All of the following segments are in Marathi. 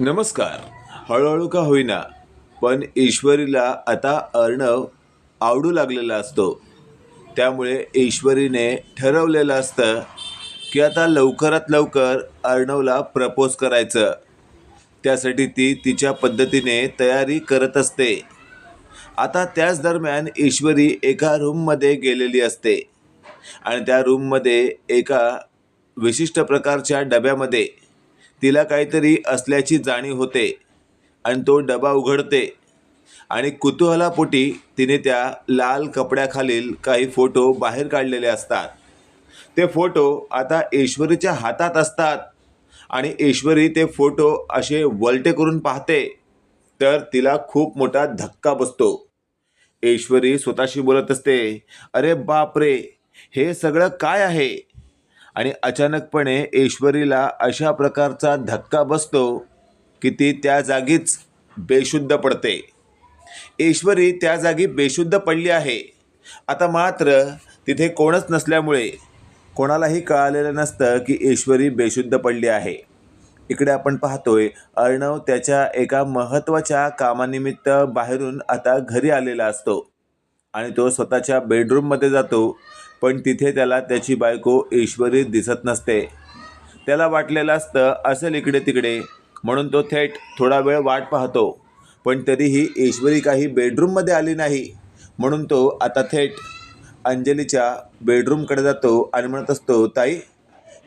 नमस्कार. हळूहळू का होईना. पण ईश्वरीला आता अर्णव आवडू लागलेला असतो. त्यामुळे ईश्वरीने ठरवलेलं असतं की आता लवकरात लवकर अर्णवला प्रपोज करायचं. त्यासाठी ती तिच्या पद्धतीने तयारी करत असते. आता त्याच दरम्यान ईश्वरी एका रूममध्ये गेलेली असते. आणि त्या रूममध्ये एका विशिष्ट प्रकारच्या डब्यामध्ये तिला काहीतरी असल्याची जाणीव होते आणि तो डबा उघडते. आणि कुतूहलापोटी तिने त्या लाल कपड्याखालील काही फोटो बाहेर काढलेले असतात. ते फोटो आता ईश्वरीच्या हातात असतात आणि ईश्वरी ते फोटो असे वलटे करून पाहते तर तिला खूप मोठा धक्का बसतो. ईश्वरी स्वतःशी बोलत असते अरे बाप रे हे सगळं काय आहे? आणि अचानकपणे ईश्वरीला अशा प्रकारचा धक्का बसतो की ती त्या जागीच बेशुद्ध पडते. ईश्वरी त्या जागी बेशुद्ध पडली आहे. आता मात्र तिथे कोणच नसल्यामुळे कोणालाही कळालेलं नसतं की ईश्वरी बेशुद्ध पडली आहे. इकडे आपण पाहतोय अर्णव त्याच्या एका महत्त्वाच्या कामानिमित्त बाहेरून आता घरी आलेला असतो आणि तो स्वतःच्या बेडरूममध्ये जातो. पण तिथे त्याला त्याची बायको ईश्वरी दिसत नसते. त्याला वाटलेलं असतं असेल इकडे तिकडे. म्हणून तो थेट थोडा वेळ वाट पाहतो. पण तरीही ईश्वरी काही बेडरूममध्ये आली नाही. म्हणून तो आता थेट अंजलीच्या बेडरूमकडे जातो आणि म्हणत असतो ताई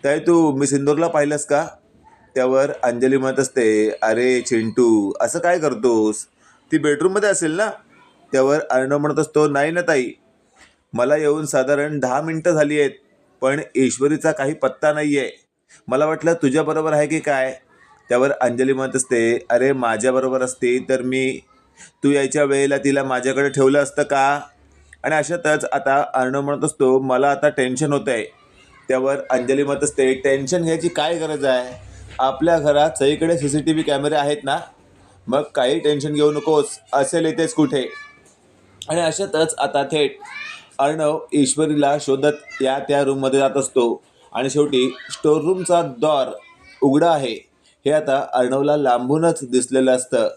ताई तू मी सिंदूरला पाहिलंस का? त्यावर अंजली म्हणत असते अरे चिंटू असं काय करतोस? ती बेडरूममध्ये असेल ना? त्यावर अर्णव म्हणत असतो नाही ना ताई. मला येऊन साधारण दहा मिनटं झाली आहेत पण ईश्वरीचा काही पत्ता नाही आहे मला वाटलं तुझ्याबरोबर आहे की काय? त्यावर अंजली म्हणत असते अरे माझ्याबरोबर असते तर मी तू यायच्या वेळेला तिला माझ्याकडे ठेवलं असतं का? आणि अशातच आता अर्णव म्हणत असतो मला आता टेन्शन होतं आहे त्यावर अंजली म्हणत असते टेन्शन घ्यायची काय गरज आहे? आपल्या घरात सगळीकडे सी सी टी व्ही कॅमेरे आहेत ना? मग काही टेन्शन घेऊ नकोस असेल इथेच कुठे? आणि अशातच आता थेट अर्णव ईश्वरीला शोधत या त्या रूममध्ये जात असतो. आणि शेवटी स्टोर रूमचा द्वार उघडा आहे. हे आता अर्णवला लांबूनच दिसलेलं असतं.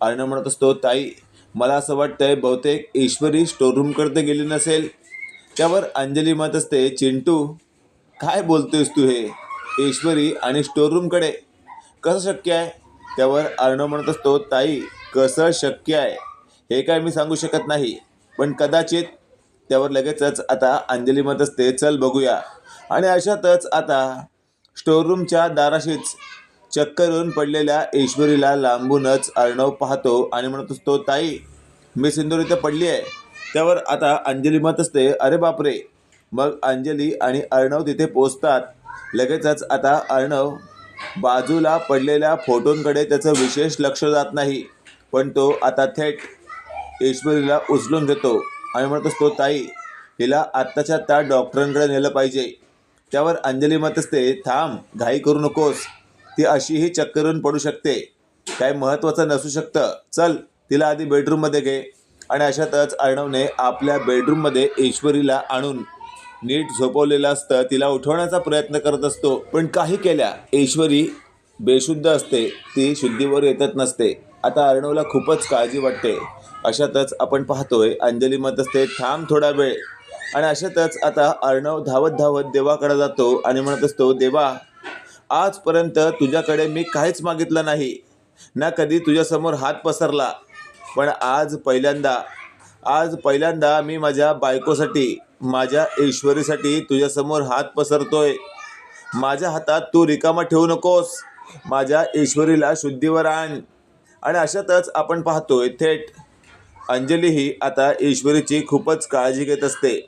अर्णव म्हणत असतो ताई मला असं वाटतंय बहुतेक ईश्वरी स्टोर रूमकडे गेली नसेल. त्यावर अंजली म्हणत असते चिंटू काय बोलतोयस तू हे? ईश्वरी आणि स्टोर रूमकडे कसं शक्य आहे? त्यावर अर्णव म्हणत असतो ताई कसं शक्य आहे? हे काय मी सांगू शकत नाही. पण कदाचित त्यावर लगेचच आता अंजली म्हणत असते चल बघूया. आणि अशातच आता स्टोअररूमच्या दाराशीच चक्कर येऊन पडलेल्या ईश्वरीला लांबूनच अर्णव पाहतो आणि म्हणत असतो ताई मी सिंदूर इथं पडली आहे त्यावर आता अंजली म्हणत असते अरे बापरे. मग अंजली आणि अर्णव तिथे पोचतात. लगेचच आता अर्णव बाजूला पडलेल्या फोटोंकडे त्याचं विशेष लक्ष जात नाही. पण तो आता थेट ईश्वरीला उचलून घेतो. आम्ही म्हणत असतो ताई हिला आत्ताच्या त्या डॉक्टरांकडे नेलं पाहिजे. त्यावर अंजली म्हणत असते थांब घाई करू नकोस. ती अशीही चक्करून पडू शकते. काय महत्त्वाचं नसू शकतं. चल तिला आधी बेडरूममध्ये घे. आणि अशातच अर्णवने आपल्या बेडरूममध्ये ईश्वरीला आणून नीट झोपवलेलं असतं. तिला उठवण्याचा प्रयत्न करत असतो. पण काही केल्या ईश्वरी बेशुद्ध असते. ती शुद्धीवर येतच नसते. आता अर्णवला खूपच काळजी वाटते. अशातच आपण पाहतोय अंजली मत असते थांब थोडा वेळ. आणि अशातच आता अर्णव धावत धावत देवाकडे जातो आणि म्हणत असतो देवा आजपर्यंत तुझ्याकडे मी काहीच मागितलं नाही. ना कधी तुझ्यासमोर हात पसरला पण आज पहिल्यांदा आज पहिल्यांदा मी माझ्या बायकोसाठी माझ्या ईश्वरीसाठी तुझ्यासमोर हात पसरतोय. माझ्या हातात तू रिकामा ठेवू नकोस. माझ्या ईश्वरीला शुद्धीवर आण. आणि अशातच आपण पाहतोय थेट अंजली ही आता ईश्वरीची खूपच काळजी घेत असते.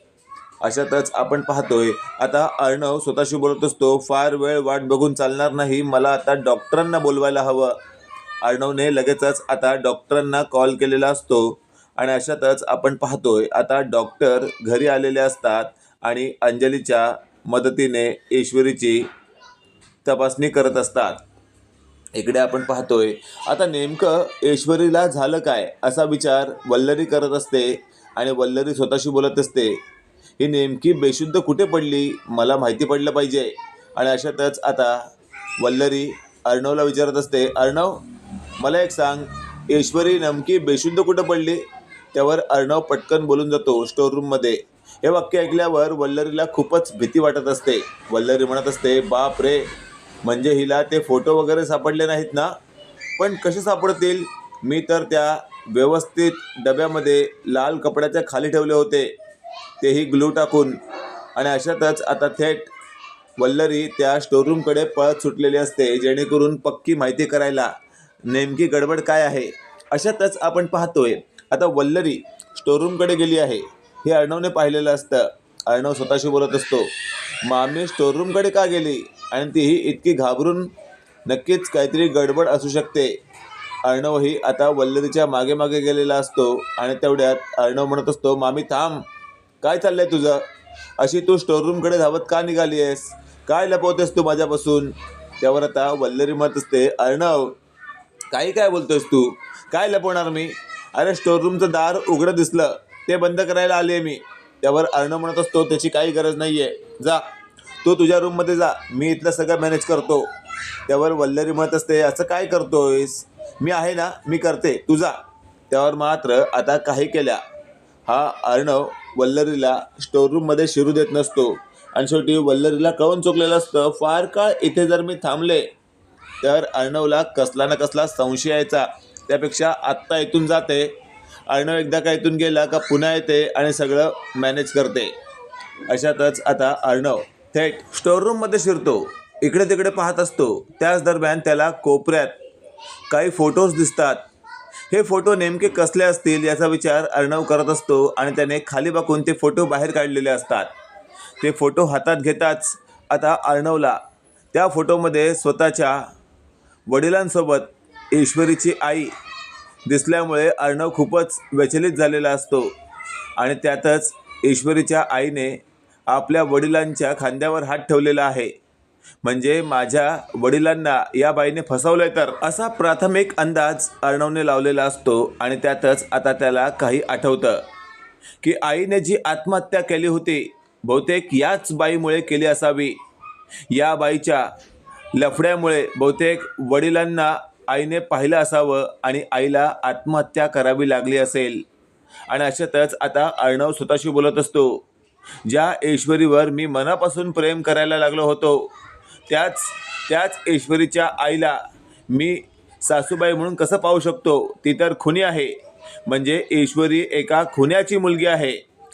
अशातच आपण पाहतोय आता अर्णव स्वतःशी बोलत असतो फार वेळ वाट बघून चालणार नाही मला आता डॉक्टरांना बोलवायला हवं. अर्णवने लगेचच आता डॉक्टरांना कॉल केलेला असतो आणि अशातच आपण पाहतोय आता डॉक्टर घरी आलेले असतात आणि अंजलीच्या मदतीने ईश्वरीची तपासणी करत असतात. इकडे आपण पाहतोय आता नेमकं ऐश्वरीला झालं काय असा विचार वल्लरी करत असते आणि वल्लरी स्वतःशी बोलत असते. ही नेमकी बेशुद्ध कुठे पडली मला माहिती पडलं पाहिजे. आणि अशातच आता वल्लरी अर्णवला विचारत असते अर्णव मला एक सांग ऐश्वरी नेमकी बेशुद्ध कुठं पडली? त्यावर अर्णव पटकन बोलून जातो स्टोर रूममध्ये हे वाक्य ऐकल्यावर वल्लरीला खूपच भीती वाटत असते. वल्लरी म्हणत असते बाप रे म्हणजे हिला ते फोटो वगैरे सापडले नाहीत ना. पण कसे सापडतील? मी तर त्या व्यवस्थित डब्यामध्ये लाल कपड्याच्या खाली ठेवले होते. तेही ग्लू टाकून. आणि अशातच आता थेट वल्लरी त्या स्टोरूमकडे पळत सुटलेली असते जेणेकरून पक्की माहिती करायला नेमकी गडबड काय आहे? अशातच आपण पाहतोय आता वल्लरी स्टोरूमकडे गेली आहे. हे अर्णवने पाहिलेलं असतं. अर्णव स्वतःशी बोलत असतो मामी स्टोरूमकडे का गेली? आणि तीही इतकी घाबरून नक्कीच काहीतरी गडबड असू शकते. अर्णवही आता वल्लरीच्या मागे मागे गेलेला असतो आणि तेवढ्यात अर्णव म्हणत असतो मामी थांब. काय चाललंय तुझं? अशी तू स्टोररूमकडे धावत का निघाली आहेस काय लपवतेस तू माझ्यापासून? त्यावर आता वल्लरी म्हणत असते अर्णव काही काय बोलतोयस तू? काय लपवणार मी? अरे स्टोररूमचं दार उघडं दिसलं. ते बंद करायला आले मी. त्यावर अर्णव म्हणत असतो त्याची काही गरज नाही आहे जा. तू तुझ्या रूममध्ये जा. मी इथलं सगळं मॅनेज करतो. त्यावर वल्लरी म्हणत असते असं काय करतोयस? मी आहे ना मी करते. तू जा. त्यावर मात्र आता काही केल्या. हा अर्णव वल्लरीला स्टोरूममध्ये शिरू देत नसतो. आणि शेवटी वल्लरीला कळून चुकलेलं असतं फार काळ इथे जर मी थांबले तर अर्णवला कसला ना कसला संशय यायचा. त्यापेक्षा आत्ता इथून जाते. अर्णव एकदा का इथून गेला का पुन्हा येते आणि सगळं मॅनेज करते. अशातच आता अर्णव थेट स्टोअररूममध्ये शिरतो. इकडे तिकडे पाहत असतो. त्याच दरम्यान त्याला कोपऱ्यात काही फोटोज दिसतात. हे फोटो नेमके कसले असतील याचा विचार अर्णव करत असतो आणि त्याने खाली बघून ते फोटो बाहेर काढलेले असतात. ते फोटो हातात घेताच आता अर्णवला त्या फोटोमध्ये स्वतःच्या वडिलांसोबत ईश्वरीची आई दिसल्यामुळे अर्णव खूपच विचलित झालेला असतो. आणि त्यातच ईश्वरीच्या आईने आपल्या वडिलांच्या खांद्यावर हात ठेवलेला आहे. म्हणजे माझ्या वडिलांना या बाईने फसवलंय तर? असा प्राथमिक अंदाज अर्णवने लावलेला असतो आणि त्यातच आता त्याला काही आठवतं. की आईने जी आत्महत्या केली होती बहुतेक याच बाईमुळे केली असावी. या बाईच्या लफड्यामुळे बहुतेक वडिलांना आईने पाहिलं असावं आणि आईला आत्महत्या करावी लागली असेल. आणि अशातच आता अर्णव स्वतःशी बोलत असतो. ज्या ऐश्वरीवर मी मनापासून प्रेम करायला लागलो होतो त्याच त्याच ऐश्वरीच्या आईला मी सासूबाई म्हणून कसं पाहू शकतो? ती तर खुनी आहे. म्हणजे ऐश्वरी एका खुन्याची मुलगी आहे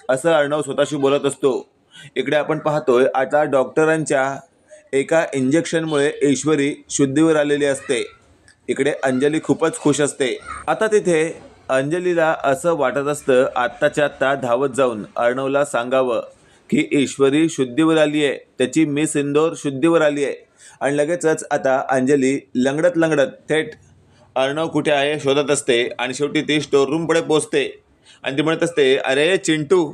असं अर्णव स्वतःशी बोलत असतो. इकडे आपण पाहतोय आता डॉक्टरांच्या एका इंजेक्शनमुळे ऐश्वरी शुद्धीवर आलेली असते. इकडे अंजली खूपच खुश असते. आता तिथे अंजलीला असं वाटत असतं आत्ताच्या आत्ता धावत जाऊन अर्णवला सांगावं की ईश्वरी शुद्धीवर आली आहे त्याची मिस इंदोर शुद्धीवर आली आहे. आणि लगेचच आता अंजली लंगडत लंगडत थेट अर्णव कुठे आहे शोधत असते आणि शेवटी ती स्टोअररूमकडे पोचते आणि ती म्हणत असते अरे चिंटू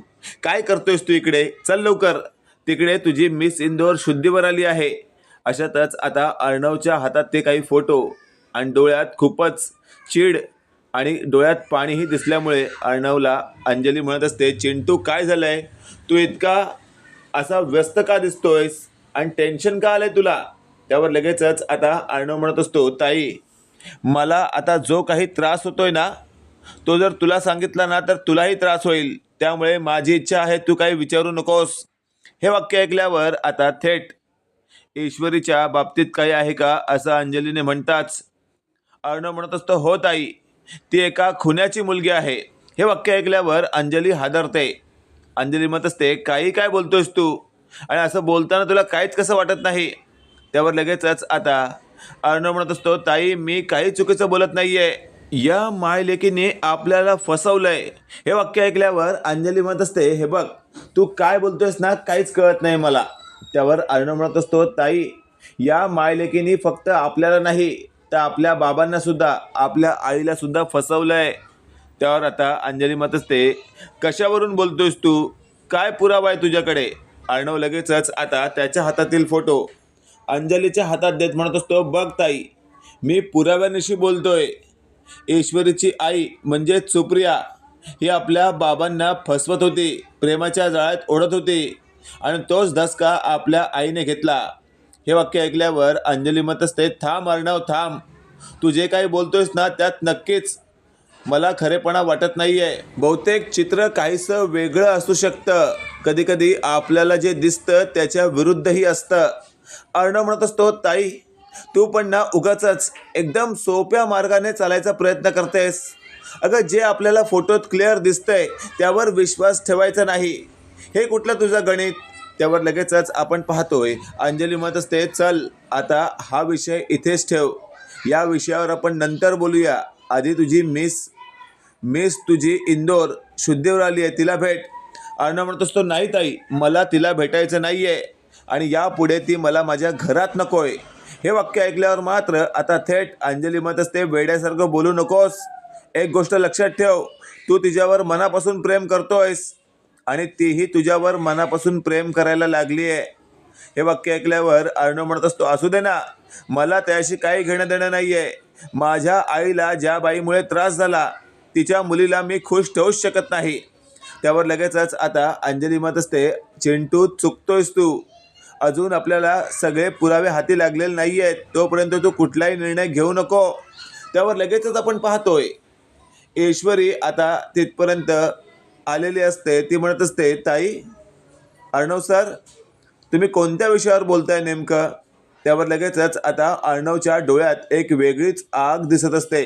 काय करतोयस तू इकडे? चल लवकर. तिकडे तुझी मिस इंदोर शुद्धीवर आली आहे. अशातच आता अर्णवच्या हातात ते काही फोटो आणि डोळ्यात खूपच चीड आणि डोळ्यात पाणीही दिसल्यामुळे अर्णवला अंजली म्हणत असते चिंटू काय झालंय? तू इतका असा व्यस्त का दिसतोयस? आणि टेन्शन का आलंय तुला? त्यावर लगेचच आता अर्णव म्हणत असतो ताई मला आता जो काही त्रास होतोय ना तो जर तुला सांगितला ना तर तुलाही त्रास होईल. त्यामुळे माझी इच्छा आहे तू काही विचारू नकोस. हे वाक्य ऐकल्यावर आता थेट ईश्वरीच्या बाबतीत काही आहे का असं अंजलीने म्हणताच अर्णव म्हणत असतो हो ताई ती एका खुन्याची मुलगी आहे. हे वाक्य ऐकल्यावर अंजली हादरते. अंजली म्हणत असते काही काय बोलतोयस तू? आणि असं बोलताना तुला काहीच कसं वाटत नाही? त्यावर लगेचच आता अर्णव म्हणत असतो ताई मी काही चुकीचं बोलत नाही आहे या मायलेकीने आपल्याला फसवलंय. हे वाक्य ऐकल्यावर अंजली म्हणत असते हे बघ तू काय बोलतोयस ना काहीच कळत नाही मला. त्यावर अर्णव म्हणत असतो ताई या मायलेकीने फक्त आपल्याला नाही तर आपल्या बाबांना सुद्धा आपल्या आईला सुद्धा आहे त्यावर आता अंजली मत असते कशावरून बोलतोयस तू? काय पुरावा आहे तुझ्याकडे? अर्णव लगेचच आता त्याच्या हातातील फोटो अंजलीच्या हातात देत म्हणत असतो बघ ताई मी पुराव्यानिशी बोलतोय. ईश्वरीची आई म्हणजे सुप्रिया ही आपल्या बाबांना फसवत होती प्रेमाच्या जाळ्यात ओढत होती आणि तोच धसका आपल्या आईने घेतला. हे वाक्य ऐकल्यावर अंजली मत असते थांब अर्णव थांब. तू जे काही बोलतोयस ना त्यात नक्कीच मला खरेपणा वाटत नाही आहे बहुतेक चित्र काहीसं वेगळं असू शकतं. कधीकधी आपल्याला जे दिसतं त्याच्या विरुद्धही असतं. अर्णव म्हणत असतो ताई तू पण ना उगाच एकदम सोप्या मार्गाने चालायचा प्रयत्न करतेस. अगं जे आपल्याला फोटोत क्लिअर दिसतंय त्यावर विश्वास ठेवायचा नाही. हे कुठलं तुझं गणित? त्यावर लगेचच आपण पाहतोय. अंजली म्हणत असते चल आता हा विषय इथेच ठेव. या विषयावर आपण नंतर बोलूया. आधी तुझी मिस मिस तुझी इंदोर शुद्धीवर आली आहे तिला भेट. अर्णव म्हणत असतो नाही ताई मला तिला भेटायचं नाही आहे आणि यापुढे ती मला माझ्या घरात नकोय. हे वाक्य ऐकल्यावर मात्र आता थेट अंजली म्हणत असते वेड्यासारखं बोलू नकोस. एक गोष्ट लक्षात ठेव. तू तिच्यावर मनापासून प्रेम करतोयस. आणि तीही तुझ्यावर मनापासून प्रेम करायला लागली आहे. हे वाक्य ऐकल्यावर अर्णव म्हणत असतो असू दे ना मला त्याशी काही घेणं देणं नाही आहे माझ्या आईला ज्या बाईमुळे त्रास झाला तिच्या मुलीला मी खुश ठेवूच शकत नाही. त्यावर लगेचच आता अंजली म्हणत असते चिंटू चुकतोयस तू. अजून आपल्याला सगळे पुरावे हाती लागलेले नाही आहेत तोपर्यंत तू कुठलाही निर्णय घेऊ नको. त्यावर लगेचच आपण पाहतोय ईश्वरी आता तिथपर्यंत आलेली असते ती म्हणत असते ताई अर्णव सर तुम्ही कोणत्या विषयावर बोलताय नेमकं? त्यावर लगेचच आता अर्णवच्या डोळ्यात एक वेगळीच आग दिसत असते.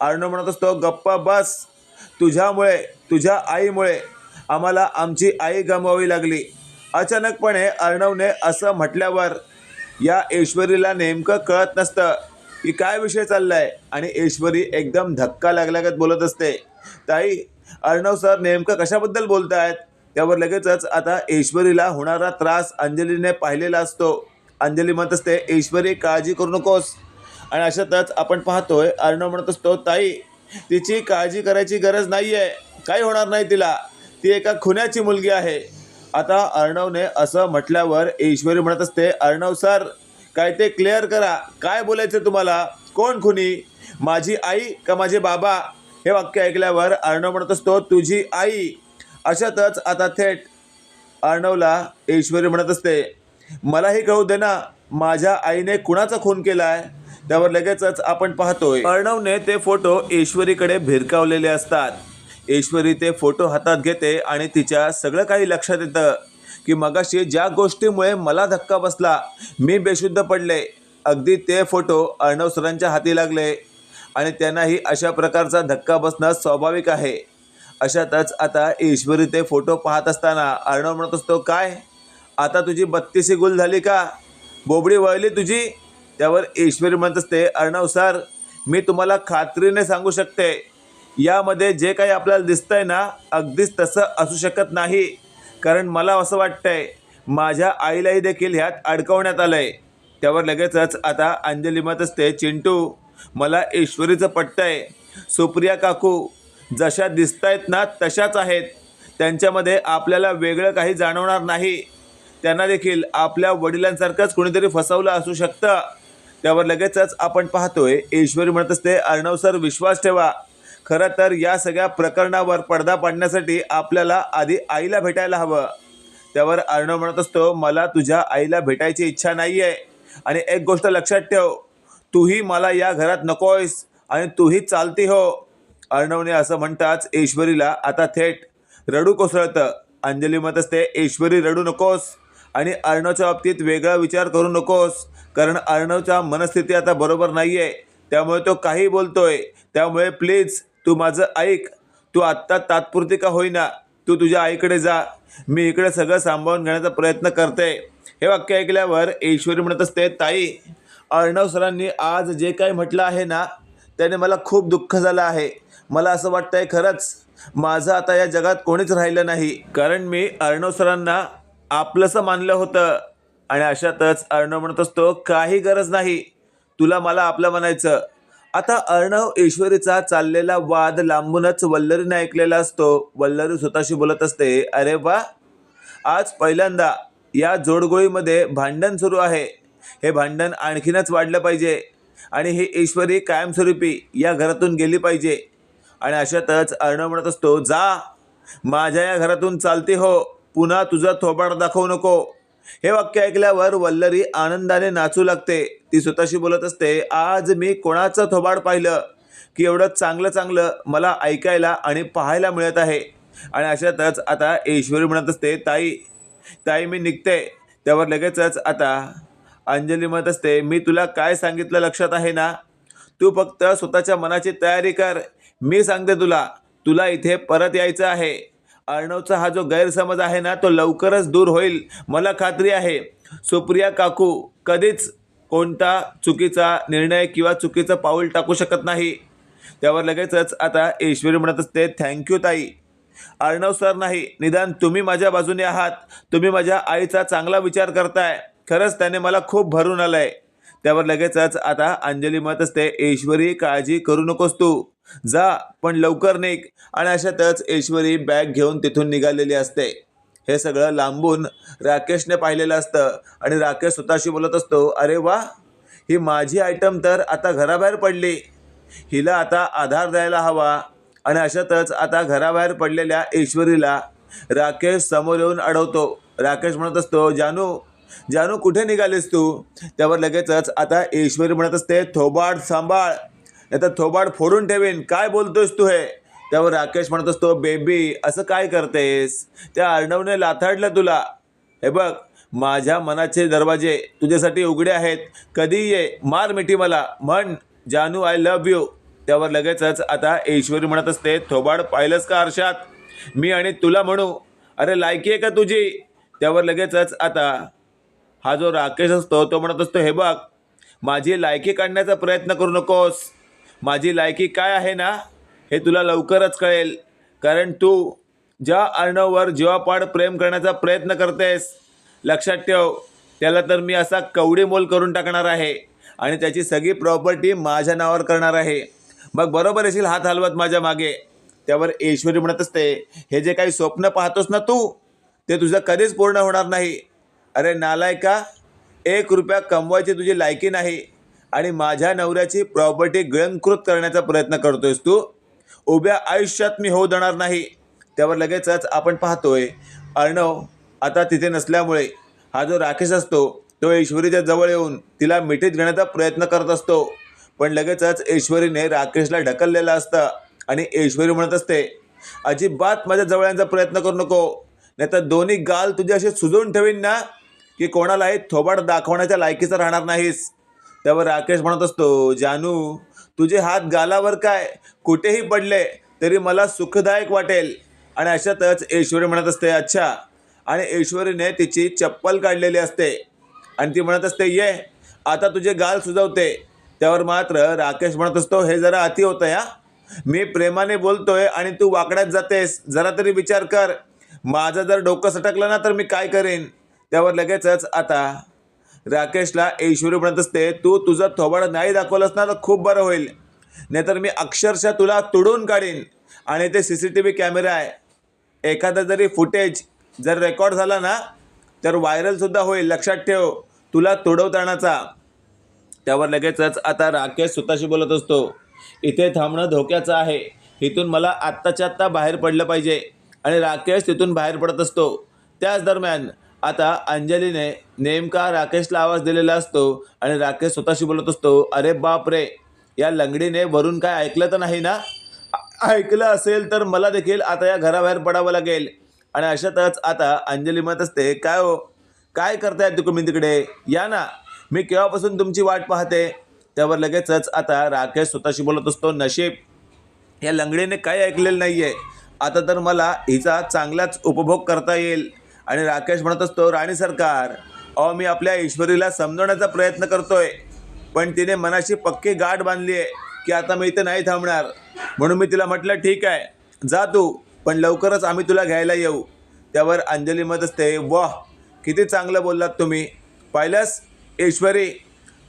अर्णव म्हणत असतो गप्पा बस तुझ्यामुळे तुझ्या आईमुळे आम्हाला आमची आई गमवावी लागली. अचानकपणे अर्णवने असं म्हटल्यावर या ऐश्वरीला नेमकं कळत नसतं की काय विषय चाललाय आणि ऐश्वरी एकदम धक्का लागल्यागत बोलत असते. ताई अर्णव सर नेमकं कशाबद्दल बोलत आहेत त्यावर लगेचच आता ऐश्वरीला होणारा त्रास अंजलीने पाहिलेला असतो. अंजली म्हणत असते ऐश्वरी काळजी करू नकोस. आणि अशातच आपण पाहतोय अर्णव म्हणत असतो ताई तिची काळजी करायची गरज नाही आहे काही होणार नाही तिला. ती एका खुन्याची मुलगी आहे. आता अर्णवने असं म्हटल्यावर ईश्वरी म्हणत असते अर्णव सर काय ते क्लिअर करा. काय बोलायचं तुम्हाला? कोण खुनी? माझी आई का माझे बाबा? हे वाक्य ऐकल्यावर अर्णव म्हणत असतो तुझी आई. अशातच आता थेट अर्णवला ईश्वरी म्हणत असते मलाही कळू दे ना माझ्या आईने कुणाचा खून केलाय? त्यावर लगेचच आपण पाहतोय अर्णवने ते फोटो ईश्वरीकडे भिरकावलेले असतात. ईश्वरी ते फोटो हातात घेते आणि तिच्या सगळं काही लक्षात येतं की मगाशी ज्या गोष्टीमुळे मला धक्का बसला मी बेशुद्ध पडले. अगदी ते फोटो अर्णव सरांच्या हाती लागले. आणि त्यांनाही अशा प्रकारचा धक्का बसणं स्वाभाविक आहे. अशातच आता ईश्वरी ते फोटो पाहत असताना अर्णव म्हणत असतो काय? आता तुझी बत्तीसी गुल झाली का? बोबडी वळली तुझी? त्यावर ईश्वरी म्हणत असते अर्णव सर मी तुम्हाला खात्रीने सांगू शकते. यामध्ये जे काही आपल्याला दिसतंय ना अगदीच तसं असू शकत नाही. कारण मला असं वाटतंय माझ्या आईलाही देखील ह्यात अडकवण्यात आलंय. त्यावर लगेचच आता अंजली म्हणत असते चिंटू मला ईश्वरीचं पटतंय सुप्रिया काकू जशा दिसतायत ना तशाच आहेत. त्यांच्यामध्ये आपल्याला वेगळं काही जाणवणार नाही. त्यांना देखील आपल्या वडिलांसारखंच कोणीतरी फसवलं असू शकतं. त्यावर लगेचच आपण पाहतोय. ईश्वरी म्हणत असते अर्णव सर विश्वास ठेवा. खरं तर या सगळ्या प्रकरणावर पडदा पाडण्यासाठी आपल्याला आधी आईला भेटायला हवं. त्यावर अर्णव म्हणत असतो मला तुझ्या आईला भेटायची इच्छा नाही आहे आणि एक गोष्ट लक्षात ठेव. तूही मला या घरात नकोयस आणि तूही चालती हो. अर्णवने असं म्हणताच ईश्वरीला आता थेट रडू कोसळतं. अंजली म्हणत असते ईश्वरी रडू नकोस आणि अर्णवच्या बाबतीत वेगळा विचार करू नकोस. कारण अर्णवच्या मनस्थिती आता बरोबर नाही आहे त्यामुळे तो काही बोलतोय. त्यामुळे प्लीज तू माझं ऐक. तू आत्ता तात्पुरती का होईना? तू तुझ्या आईकडे जा. मी इकडे सगळं सांभाळून घेण्याचा प्रयत्न करते. हे वाक्य ऐकल्यावर ईश्वरी म्हणत असते ताई अर्णव सरांनी आज जे काही म्हटलं आहे ना त्याने मला खूप दुःख झालं आहे. मला असं वाटतंय खरंच माझं आता या जगात कोणीच राहिलं नाही. कारण मी अर्णव सरांना आपलंसं मानलं होतं. आणि अशातच अर्णव म्हणत असतो काही गरज नाही. तुला मला आपलं म्हणायचं. आता अर्णव ईश्वरीचा चाललेला वाद लांबूनच वल्लरीने ऐकलेला असतो. वल्लरी स्वतःशी बोलत असते अरे वा! आज पहिल्यांदा या जोडगोळीमध्ये भांडण सुरू आहे. हे भांडण आणखीनच वाढलं पाहिजे. आणि ही ईश्वरी कायमस्वरूपी या घरातून गेली पाहिजे. आणि अशातच अर्णव म्हणत असतो जा माझ्या या घरातून चालते हो. पुन्हा तुझा थोबाड दाखवू नको. हे वाक्य ऐकल्यावर वल्लरी आनंदाने नाचू लागते. ती स्वतःशी बोलत असते आज मी कोणाचं थोबाड पाहिलं? की एवढं चांगलं चांगलं मला ऐकायला आणि पाहायला मिळत आहे. आणि अशातच आता ईश्वरी म्हणत असते ताई ताई मी निघते. त्यावर लगेचच आता अंजली म्हणत असते मी तुला काय सांगितलं लक्षात आहे ना? तू फक्त स्वतःच्या मनाची तयारी कर. मी सांगते तुला तुला इथे परत यायचं आहे. अर्णवचा हा जो गैरसमज आहे ना तो लवकरच दूर होईल. मला खात्री आहे. सुप्रिया काकू कधीच कोणता चुकीचा निर्णय किंवा चुकीचं पाऊल टाकू शकत नाही. त्यावर लगेचच आता ईश्वरी म्हणत असते थँक्यू ताई. अर्णव सर नाही. निदान तुम्ही माझ्या बाजूने आहात. तुम्ही माझ्या आईचा चांगला विचार करताय. खरंच त्याने मला खूप भरून आलंय. त्यावर लगेचच आता अंजली म्हणत असते ईश्वरी काळजी करू नकोस तू. जा पण लवकर निघ. आणि अशातच ईश्वरी बॅग घेऊन तिथून निघालेली असते. हे सगळं लांबून राकेशने पाहिलेलं असतं आणि राकेश स्वतःशी बोलत असतो अरे वा ही माझी आयटम तर आता घराबाहेर पडली. हिला आता आधार द्यायला हवा. आणि अशातच आता घराबाहेर पडलेल्या ईश्वरीला राकेश समोर येऊन अडवतो. राकेश म्हणत असतो जानू जानू कुठे निघालीस तू? त्यावर लगेचच आता ईश्वरी म्हणत असते थोबाड सांभाळ. नाही तर थोबाड फोडून ठेवीन. काय बोलतोयस तू हे? त्यावर राकेश म्हणत असतो बेबी असं काय करतेस? त्या अर्णवने लाथाडलं तुला. हे बघ माझ्या मनाचे दरवाजे तुझ्यासाठी उघडे आहेत. कधी ये? मार मिठी मला. म्हण जानू आय लव्ह यू त्यावर लगेचच आता ईश्वरी म्हणत असते थोबाड पाहिलंस का आरशात? मी आणि तुला म्हणू. अरे लायकी आहे का तुझी? त्यावर लगेचच आता हा जो राकेश असतो तो म्हणत असतो हे बघ माझी लायकी काढण्याचा प्रयत्न करू नकोस. माझी लायकी काय आहे ना हे तुला लवकरच कळेल. कारण तू ज्या अर्णववर जीवापाड प्रेम करण्याचा प्रयत्न करतेस लक्षात ठेव त्याला तर मी असा कवडी मोल करून टाकणार आहे आणि त्याची सगळी प्रॉपर्टी माझ्या नावावर करणार आहे. मग बरोबर येशील हात हलवत माझ्या मागे. त्यावर ईश्वरी म्हणत असते हे जे काही स्वप्न पाहतोस ना तू ते तुझं कधीच पूर्ण होणार नाही. अरे नालायका एक रुपया कमवायची तुझी लायकी नाही आणि माझ्या नवऱ्याची प्रॉपर्टी गिळंकृत करण्याचा प्रयत्न करतोयस तू. उभ्या आयुष्यात मी होऊ देणार नाही. त्यावर लगेचच आपण पाहतोय. अर्णव आता तिथे नसल्यामुळे हा जो राकेश असतो तो ईश्वरीच्या जवळ येऊन तिला मिठीत घेण्याचा प्रयत्न करत असतो. पण लगेचच ईश्वरीने राकेशला ढकललेलं असतं आणि ईश्वरी म्हणत असते अजिबात माझ्या जवळ यांचा प्रयत्न करू नको. नाही तर दोन्ही गाल तुझे असे सुजवून ठेवीन ना. की कोणालाही थोबाड दाखवण्याच्या लायकीचं राहणार नाहीस. त्यावर राकेश म्हणत असतो जानू तुझे हात गालावर काय? कुठेही पडले तरी मला सुखदायक वाटेल. आणि अशातच ऐश्वरी म्हणत असते अच्छा. आणि ऐश्वरीने तिची चप्पल काढलेली असते. आणि ती म्हणत असते ये आता तुझे गाल सुजवते. त्यावर मात्र राकेश म्हणत असतो हे जरा अति होतं या मी प्रेमाने बोलतोय आणि तू वाकड्यात जातेस. जरा तरी विचार कर. माझं जर डोकं सटकलं ना तर मी काय करेन? त्यावर लगेचच आता राकेशला ईश्वरी म्हणत असते तू तुझं थोबाड नाही दाखवलंस ना तर खूप बरं होईल. नाहीतर मी अक्षरशः तुला तुडून काढीन. आणि ते C C T V camera आहे. एखादा जरी फुटेज जर रेकॉर्ड झाला ना तर व्हायरलसुद्धा होईल. लक्षात ठेव तुला तुडवतानाचा. त्यावर लगेचच आता राकेश स्वतःशी बोलत असतो इथे थांबणं धोक्याचं आहे. इथून मला आत्ताच्या आत्ता बाहेर पडलं पाहिजे. आणि राकेश तिथून बाहेर पडत असतो. त्याच दरम्यान आता अंजलीने नेमका राकेशला आवाज दिलेला असतो आणि राकेश स्वतःशी बोलत असतो अरे बाप रे या लंगडीने वरून काय ऐकलं तर नाही ना? ऐकलं असेल तर मला देखील आता या घराबाहेर पडावं लागेल. आणि अशातच आता अंजली म्हणत असते काय हो? काय करताय तुम्ही तिकडे? या ना. मी केव्हापासून तुमची वाट पाहते? त्यावर लगेचच आता राकेश स्वतःशी बोलत असतो नशीब या लंगडीने काही ऐकलेलं नाही आहे आता तर मला हिचा चांगलाच उपभोग करता येईल. आणि राकेश म्हणत असतो राणी सरकार अहो मी आपल्या ईश्वरीला समजवण्याचा प्रयत्न करतोय पण तिने मनाशी पक्की गाठ बांधली आहे की आता मी इथे नाही थांबणार. म्हणून मी तिला म्हटलं ठीक आहे जा तू पण लवकरच आम्ही तुला घ्यायला येऊ. त्यावर अंजली म्हणत असते वाह किती चांगलं बोललात तुम्ही. पाहिलंस? ईश्वरी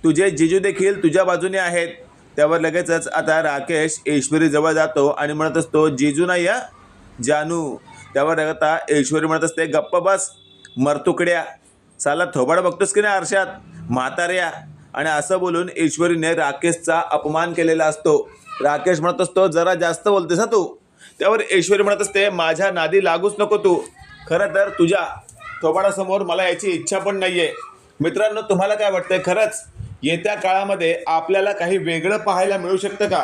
तुझे जिजू देखील तुझ्या बाजूने आहेत. त्यावर लगेचच आता राकेश ईश्वरीजवळ जातो आणि म्हणत असतो जिजू नाही या जानू. त्यावरता ऐश्वरी ईश्वरी म्हणत असते गप्प बस मरतुकड्या. साला थोबाड बघतोस की नाही आरशात? म्हाताऱ्या आणि असं बोलून ईश्वरीने राकेशचा अपमान केलेला असतो. राकेश म्हणत असतो जरा जास्त बोलतेस हा तू. त्यावर ईश्वरी म्हणत असते माझ्या नादी लागूच नको तू. खरं तर तुझ्या थोबाडासमोर मला याची इच्छा पण नाही आहे मित्रांनो तुम्हाला काय वाटतंय? खरंच येत्या काळामध्ये आपल्याला काही वेगळं पाहायला मिळू शकतं का?